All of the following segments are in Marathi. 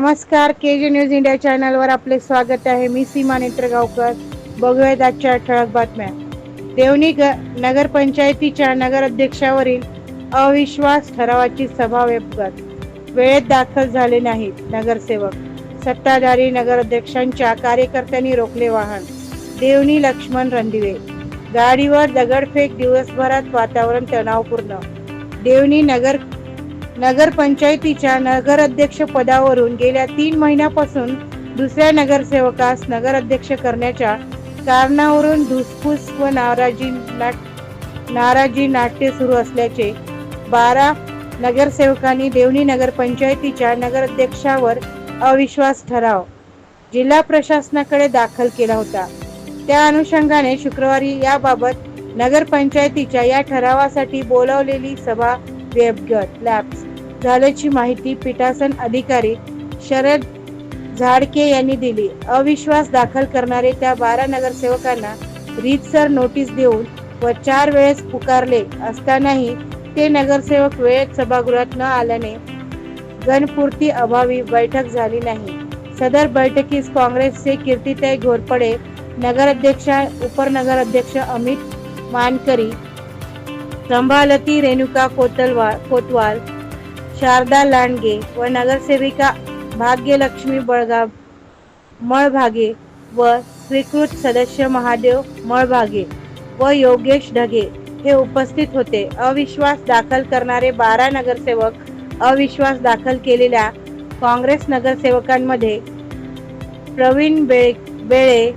नमस्कार के जी न्यूज इंडिया चॅनलवर आपले स्वागत आहे. मी सीमा नेत्रगावकर. बघूयात आजच्या ठळक बातम्या. देवणी ग नगरपंचायतीच्या नगराध्यक्षावरील अविश्वास ठरावाची सभा व्यपगत वेळेत दाखल झाले नाहीत नगरसेवक. सत्ताधारी नगराध्यक्षांच्या कार्यकर्त्यांनी रोखले वाहन. देवणी लक्ष्मण रणदिवे गाडीवर दगडफेक दिवसभरात वातावरण तणावपूर्ण. देवणी नगर नगरपंचायतीच्या नगराध्यक्ष पदावरून गेल्या तीन महिन्यापासून दुसऱ्या नगरसेवकास नगराध्यक्ष करण्याच्या कारणावरून धुसफूस व नाराजी नाट नाराजी नाट्य सुरू असल्याचे बारा नगरसेवकांनी देवणी नगरपंचायतीच्या नगराध्यक्षावर अविश्वास ठराव जिल्हा प्रशासनाकडे दाखल केला होता. त्या अनुषंगाने शुक्रवारी याबाबत नगरपंचायतीच्या या ठरावासाठी बोलावलेली सभा वेबगट लॅब्स झाल्याची माहिती पीठासन अधिकारी शरद झाडके यांनी दिली. अविश्वास दाखल करणारे त्या बारा नगरसेवकांना रीतसर नोटीस देऊन व चार वेळेस पुकारले असतानाही ते नगरसेवक वेळेत सभागृहात न आल्याने गणपूर्ती अभावी बैठक झाली नाही. सदर बैठकीस काँग्रेसचे कीर्तिताई घोरपडे नगराध्यक्ष उपनगराध्यक्ष अमित मानकरी संभालती रेणुका कोतलवा कोतवाल शारदा लांडगे व नगरसेविका भाग्यलक्ष्मी बळगाव मळभागे व स्वीकृत सदस्य महादेव मळभागे व योगेश ढगे हे उपस्थित होते. अविश्वास दाखल करणारे बारा नगरसेवक अविश्वास दाखल केलेल्या काँग्रेस नगरसेवकांमध्ये प्रवीण बेळे बेळे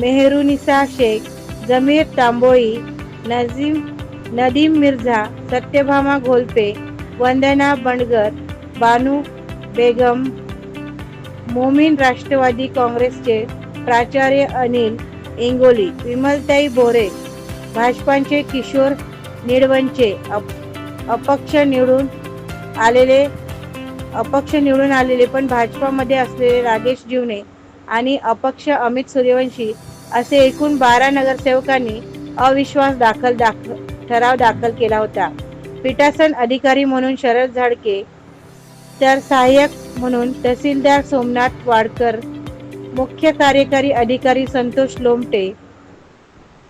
मेहरुनिसा शेख जमीर तांबोळी नजीम नदीम मिर्झा सत्यभामा घोलपे वंदना बंडगर बानू बेगम मोमीन राष्ट्रवादी काँग्रेसचे प्राचार्य अनिल इंगोली विमलताई बोरे भाजपांचे किशोर निडवंचे अप अपक्ष निवडून आलेले अपक्ष निवडून आलेले पण भाजपामध्ये असलेले राजेश जीवने आणि अपक्ष अमित सूर्यवंशी असे एकूण बारा नगरसेवकांनी अविश्वास दाखल दाखल ठराव दाखल केला होता. पीठासन अधिकारी म्हणून शरद झाडके तर सहाय्यक म्हणून तहसीलदार सोमनाथ वाडकर मुख्य कार्यकारी अधिकारी संतोष लोमटे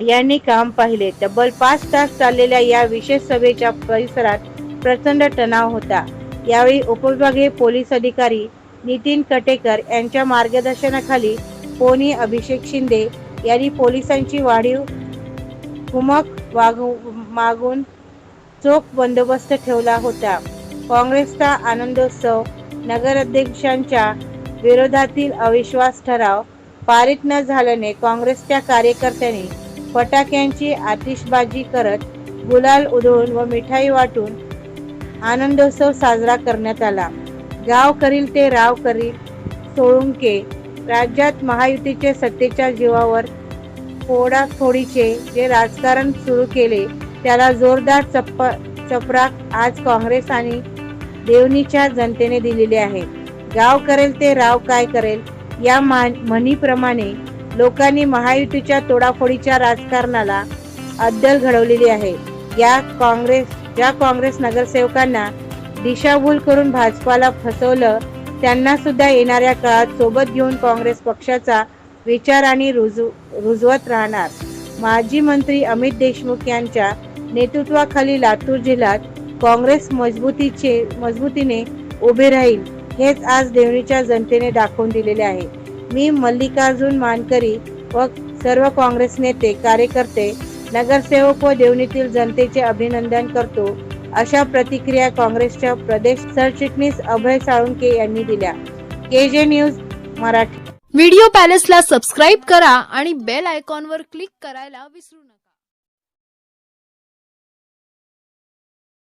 यांनी काम पाहिले. तब्बल पाच तास चाललेल्या या विशेष सभेच्या परिसरात प्रचंड तणाव होता. यावेळी उपविभागीय पोलीस अधिकारी नितीन कटेकर यांच्या मार्गदर्शनाखाली पोनी अभिषेक शिंदे यांनी पोलिसांची वाढीव हुमक वागू मागून चोख बंदोबस्त ठेवला होता. काँग्रेसचा आनंदोत्सव नगराध्यक्षांच्या विरोधातील अविश्वास ठराव पारित न झाल्याने काँग्रेसच्या कार्यकर्त्यांनी फटाक्यांची आतिषबाजी करत गुलाल उधळून व मिठाई वाटून आनंदोत्सव साजरा करण्यात आला. गाव करील ते राव करील सोळुंके राज्यात महायुतीचे सत्तेच्या जीवावर फोडाफोडीचे जे राजकारण सुरू केले त्याला जोरदार चप्प चपराक आज काँग्रेस आणि देवणीच्या जनतेने दिलेली आहे. गाव करेल ते राव काय करेल? या म्हणीप्रमाणे लोकांनी महायुतीच्या तोडाफोडीच्या राजकारणाला अद्दल घडवलेली आहे. या काँग्रेस ज्या काँग्रेस नगरसेवकांना दिशाभूल करून भाजपाला फसवलं त्यांना सुद्धा येणाऱ्या काळात सोबत घेऊन काँग्रेस पक्षाचा विचार आणि रुजू रुजवत राहणार. माजी मंत्री अमित देशमुख यांच्या नेतृत्वाखाली लातूर जिल्ह्यात काँग्रेस मजबूतीचे मजबूतीने उभे राहील हेच आज देवणीच्या जनतेने दाखवून दिलेले आहे. मी मल्लिकार्जुन मानकरी व सर्व काँग्रेस नेते कार्यकर्ते नगरसेवक व देवणीतील जनतेचे अभिनंदन करतो अशा प्रतिक्रिया काँग्रेसच्या प्रदेश सरचिटणीस अभय साळुंके यांनी दिल्या. K J news Marathi. Video पॅलेसला subscribe करा आणि बेल आयकॉनवर क्लिक करायला विसरू नका.